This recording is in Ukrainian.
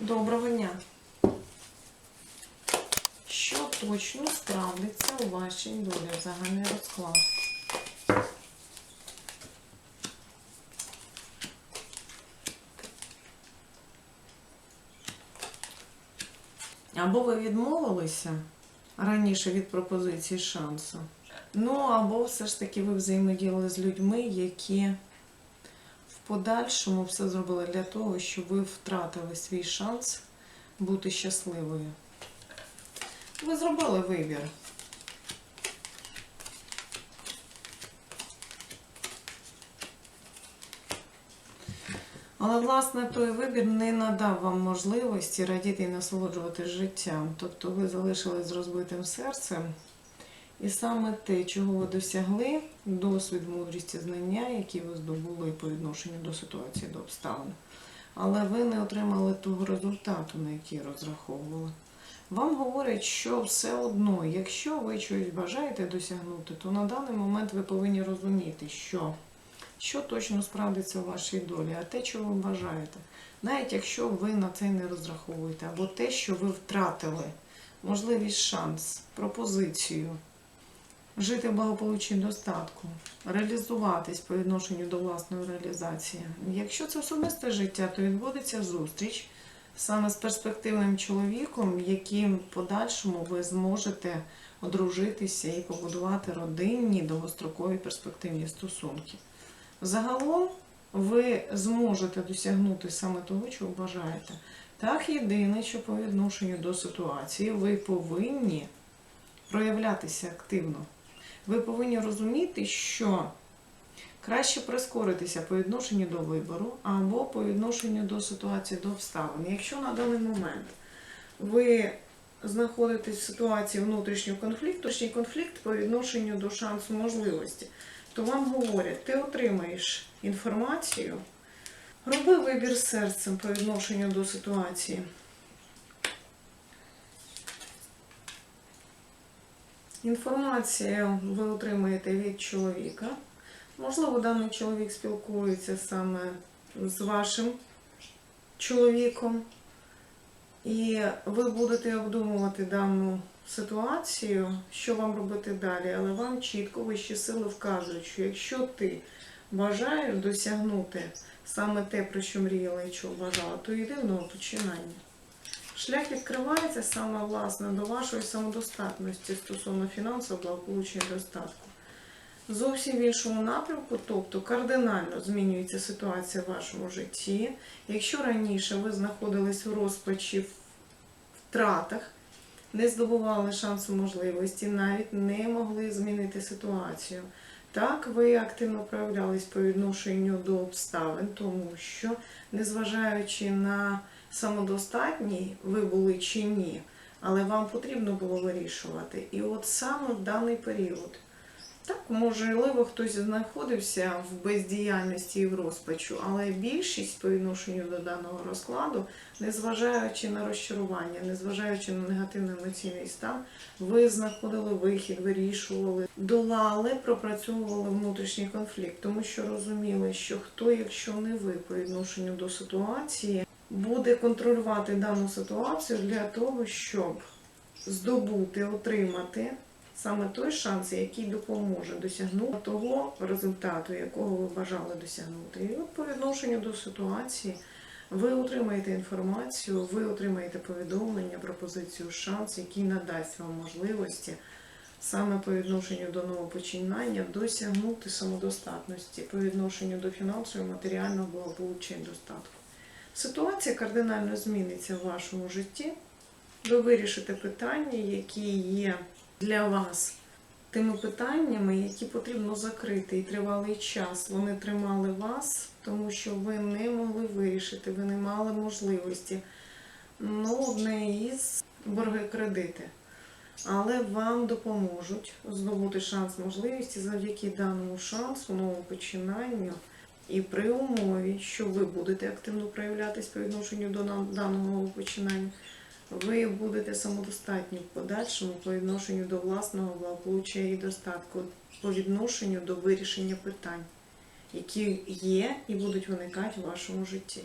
Доброго дня. Що точно справдиться у вашій долі? Загальний розклад. Або ви відмовилися раніше від пропозиції шансу. Ну, або все ж таки ви взаємодіяли з людьми, які подальшому все зробили для того, щоб ви втратили свій шанс бути щасливою. Ви зробили вибір. Але, власне, той вибір не надав вам можливості радіти і насолоджуватись життям. Тобто ви залишились з розбитим серцем. І саме те, чого ви досягли, досвід, мудрість і знання, які ви здобули по відношенню до ситуації, до обставин. Але ви не отримали того результату, на який розраховували. Вам говорять, що все одно, якщо ви щось бажаєте досягнути, то на даний момент ви повинні розуміти, що, що точно справдиться у вашій долі, а те, чого ви бажаєте. Навіть якщо ви на це не розраховуєте, або те, що ви втратили, можливість шанс, пропозицію, жити в благополуччі достатку, реалізуватись по відношенню до власної реалізації. Якщо це особисте життя, то відбудеться зустріч саме з перспективним чоловіком, яким в подальшому ви зможете одружитися і побудувати родинні довгострокові перспективні стосунки. Загалом ви зможете досягнути саме того, чого бажаєте. Так, єдине, що по відношенню до ситуації ви повинні проявлятися активно. Ви повинні розуміти, що краще прискоритися по відношенню до вибору або по відношенню до ситуації, до обставин. Якщо на даний момент ви знаходитесь в ситуації внутрішнього конфлікту, внутрішній конфлікт по відношенню до шансу можливості, то вам говорять, ти отримаєш інформацію, роби вибір серцем по відношенню до ситуації. Інформацію ви отримаєте від чоловіка. Можливо, даний чоловік спілкується саме з вашим чоловіком, і ви будете обдумувати дану ситуацію, що вам робити далі, але вам чітко вищі сили вказують, що якщо ти бажаєш досягнути саме те, про що мріяла і чого бажала, то йди в нове починання. Шлях відкривається саме власне до вашої самодостатності стосовно фінансового благополуччя і достатку. Зовсім в іншому напрямку, тобто кардинально змінюється ситуація в вашому житті. Якщо раніше ви знаходились в розпачі в втратах, не здобували шансу можливості, навіть не могли змінити ситуацію. Так, ви активно проявлялись по відношенню до обставин, тому що, незважаючи на самодостатні ви були чи ні, але вам потрібно було вирішувати. І от саме в даний період. Так, можливо, хтось знаходився в бездіяльності і в розпачу, але більшість по відношенню до даного розкладу, незважаючи на розчарування, незважаючи на негативний емоційний стан, ви знаходили вихід, вирішували, долали, пропрацьовували внутрішній конфлікт, тому що розуміли, що хто, якщо не ви по відношенню до ситуації, буде контролювати дану ситуацію для того, щоб здобути, отримати саме той шанс, який допоможе досягнути того результату, якого ви бажали досягнути. І от по відношенню до ситуації ви отримаєте інформацію, ви отримаєте повідомлення, пропозицію, шанс, який надасть вам можливості саме по відношенню до нового починання досягнути самодостатності по відношенню до фінансового, матеріального благополуччя і достатку. Ситуація кардинально зміниться в вашому житті. Ви вирішите питання, які є для вас тими питаннями, які потрібно закрити і тривалий час. Вони тримали вас, тому що ви не могли вирішити, ви не мали можливості. Ну, одне із борги кредити. Але вам допоможуть здобути шанс можливості завдяки даному шансу, новому починанню. І при умові, що ви будете активно проявлятись по відношенню до даного починання, ви будете самодостатні в подальшому по відношенню до власного благополуччя і достатку, по відношенню до вирішення питань, які є і будуть виникати в вашому житті.